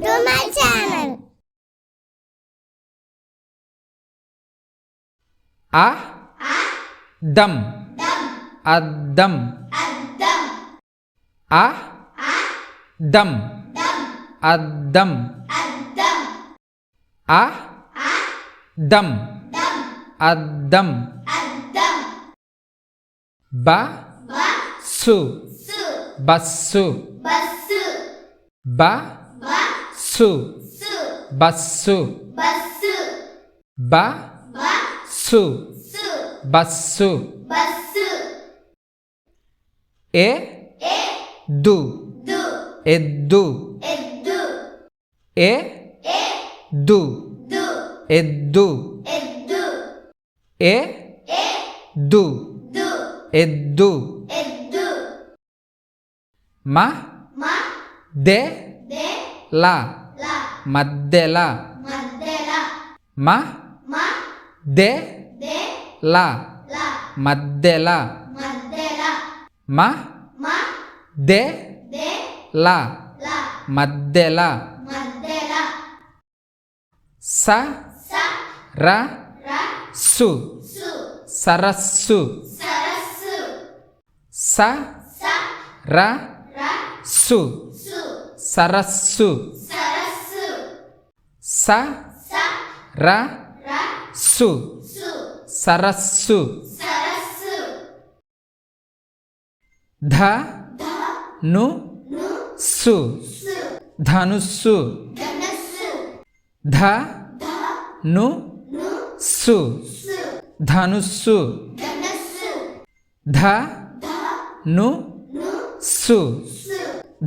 to my channel. A. A. Dam. Dam. Addam. Addam. A. A. Dam. Dam. Addam. Addam. A. A. Dam. Dam. Addam. Addam. Ba. Ba. Su. Su. Basu. Basu. Ba. Bus బ సు bus ఏ దు ఎద్దు ఏ దు ఎద్దు ఏ దు ఎద్దు మ they లా మద్దెల మ దే లా మద్దెల మ దే లా మద్దెల స ర సు సరస్సు స ర సు సరస్సు స ర సు సరస్సు. ధ ను సు ధనుస్సు. ధ ను సు ధనుస్సు. ధ ను సు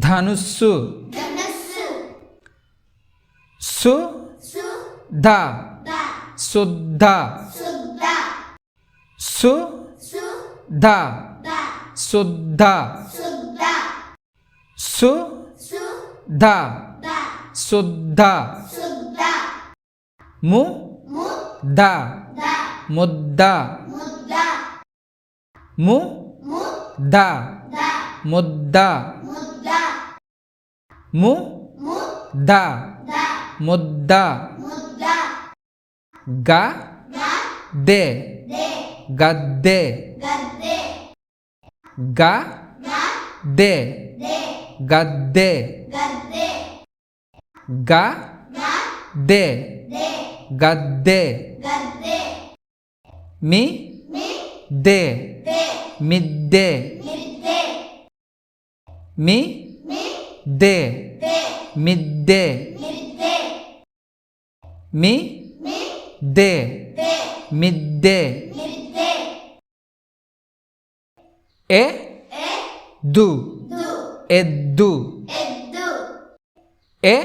ధనుస్సు. సు ध शुद्ध सुध शुद्ध सुध शुद्ध मु द मुद्दा मु द मुद्दा मु द मुद्दा गा दे गद्दे गा दे गदे गा दे गद्दे मी दे मिदे मी दे मिदे मी దే మిద్దే ఎ దు ఎద్దు ఎ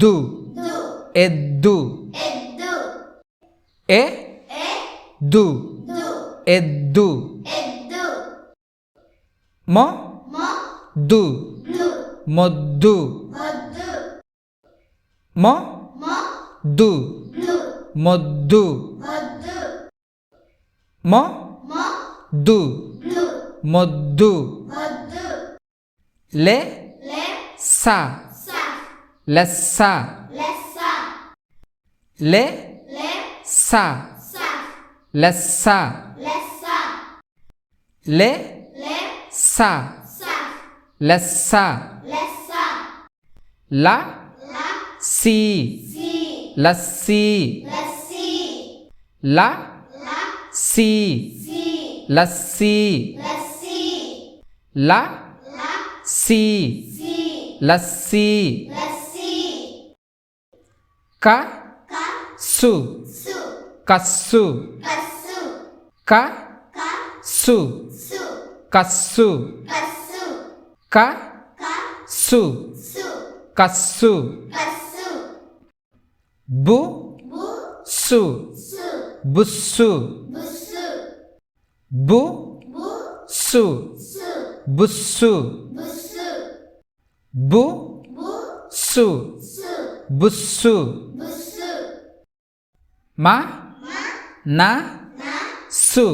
దు ఎద్దు ఎ దు ఎద్దు మొ దు మొద్దు మొ దు మొద్దు మొ దు మొద్దు లె స లెస్స లె స లెస్స లె స లెస్స ల C lassi La. La. Si. Si. La si. La si. La. La. Si. Si. La si. La si. Ka. Ka. Su. Kasu. Kasu. Ka. Su. Kasu. Kasu. Ka. Su. Kasu. Kasu. Bu. Su. బుస్సు. బు సు బుస్సు. బు సు బుస్సు. మ న సు.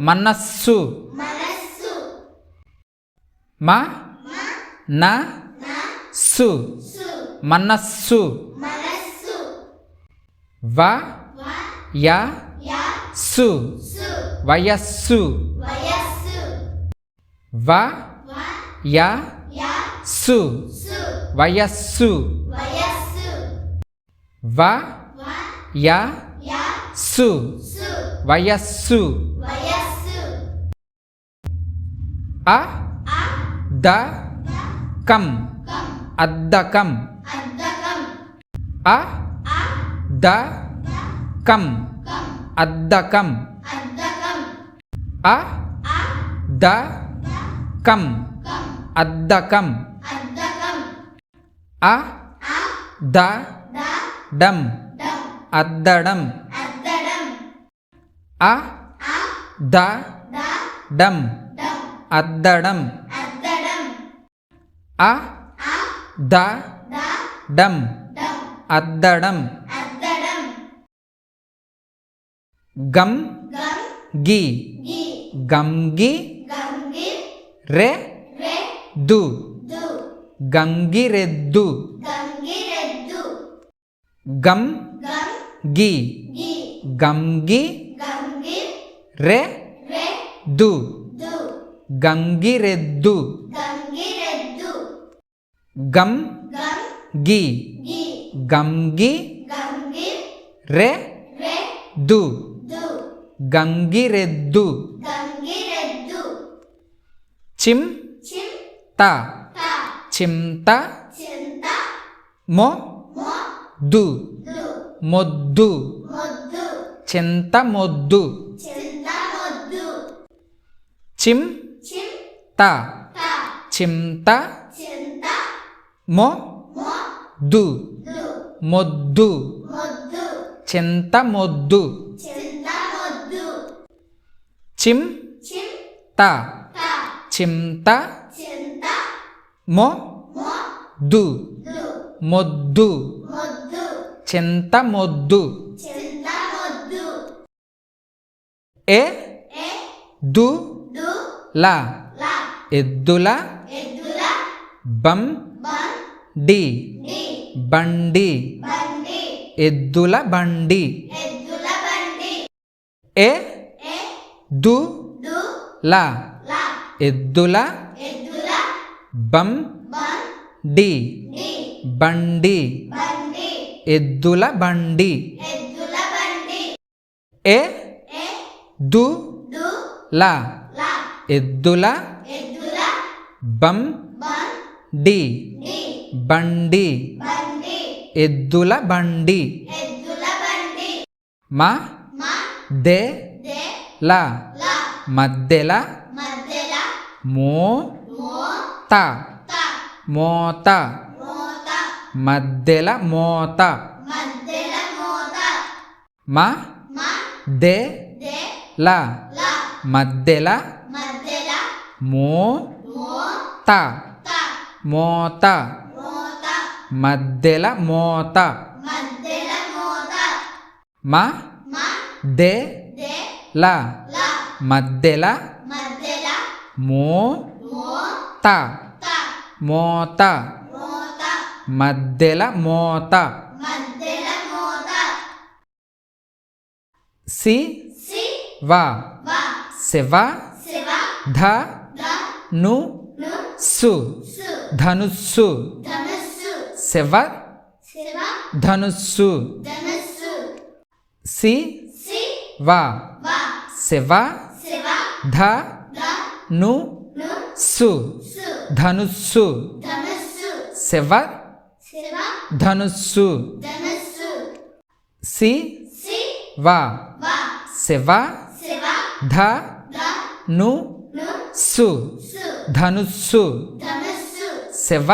మనస్సు. మ న సు. మనస్సు. వ య సు. వయస్సు. వ య సు. వయస్సు. వ య సు. వయస్సు. అ ద కం. అద్దకం. అ ద కం అద్దకం. అ? ద కం అద్దకం. అ? ద డం అద్దడం. అ? ద డం అద్దడం. అ? ద డం అద్దడం. गम, गी। गम गी रे, दु। गंगी रे दू। गम, गी। गम गी रे, दु। गंगी रे दू। गम, गी। गम गी रे, दू। గంగిరెద్దు. చిం త. చింత. చింత. మొ. దు. మొద్దు. మొద్దు. చింత మొద్దు చిం త. చింత. మొ. దు. మొద్దు. చింత మొద్దు చిం త. చింత. చింత మొ. దు. మొద్దు. చింత మొద్దు. ఏ దు. ల. ఎద్దుల. బం. డి. బండి. ఎద్దుల బండి. ఏ దు ల ఎద్దుల బం డి బండి ఎద్దుల బండి ఏ దు ల ఎద్దుల బం డి బండి ఎద్దుల బండి మా దే ల. ల మధ్యల మో త మోత. మధ్యల మోత. మా. దే. ల. మధ్యల మో త మోత. మధ్యల మోత. మా. దే. ల. మధ్యల మో త మోత. మధ్యల మోత. సి. వ. శివ. ధ. ను. సు. ధనుస్సు. శివ. ధనుస్సు. సి. వ. శివ ధ ను సు. ధనుస్సు. శివ ధనుస్సు. సి వ. శివ ధ ను సు. ధనుస్సు. శివ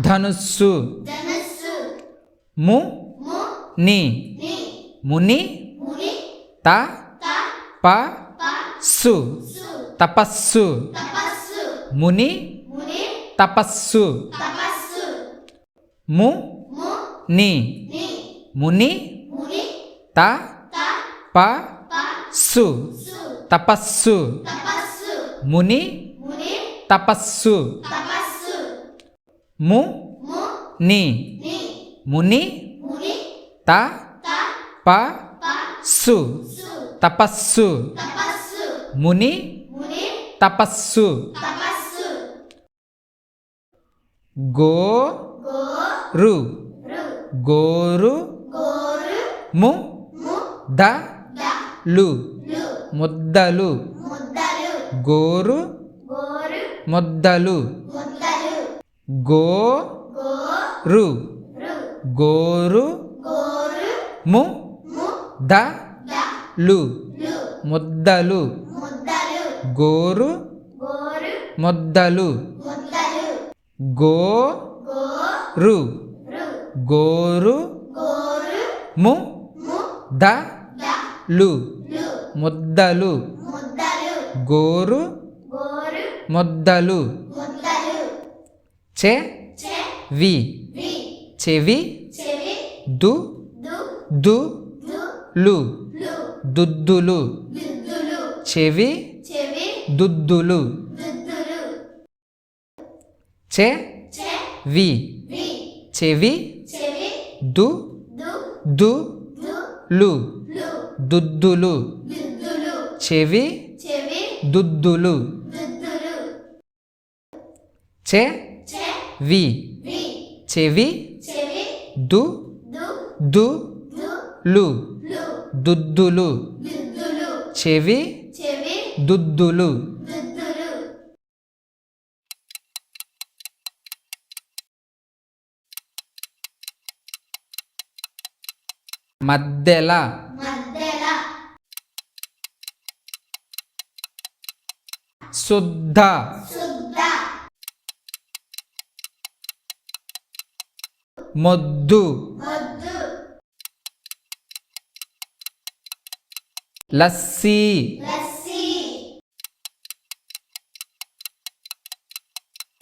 ధనుస్సు. ము ని. ముని త ప సు తపస్సు. తపస్సు. ముని. తపస్సు. ము. ని. ముని. త ప సు తపస్సు. ముని. తపస్సు. ము. ని. ముని. త ప సు తపస్సు. ముని తపస్సు. గో రు. గోరు గోరు ము ద లు. ముద్దలు. గోరు ముద్దలు. గో రు గోరు గోరు ము ద లు. ముద్దలు. గోరు. ముద్దలు. గో రు గోరు. ము. ద. లు. ముద్దలు. గోరు. ముద్దలు. చె. వి. చెవి. దు. దు. లు. దుద్దులు దుద్దులు చెవి చెవి దుద్దులు దుద్దులు చె చె వి వి చెవి చెవి దు దు దు దు లు లు దుద్దులు దుద్దులు చెవి చెవి దుద్దులు దుద్దులు చె చె వి వి చెవి చెవి దు దు దు దు లు లు దుద్దులు. చెవి. దుద్దులు. మద్దెల. శుద్ధ. మొద్దు. లస్సీ. లస్సీ.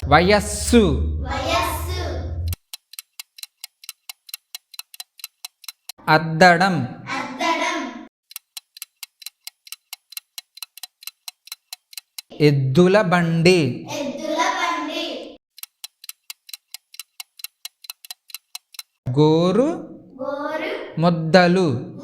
వయస్సు. వయస్సు. అద్దడం. ఎద్దుల బండి. గోరు. ముద్దలు.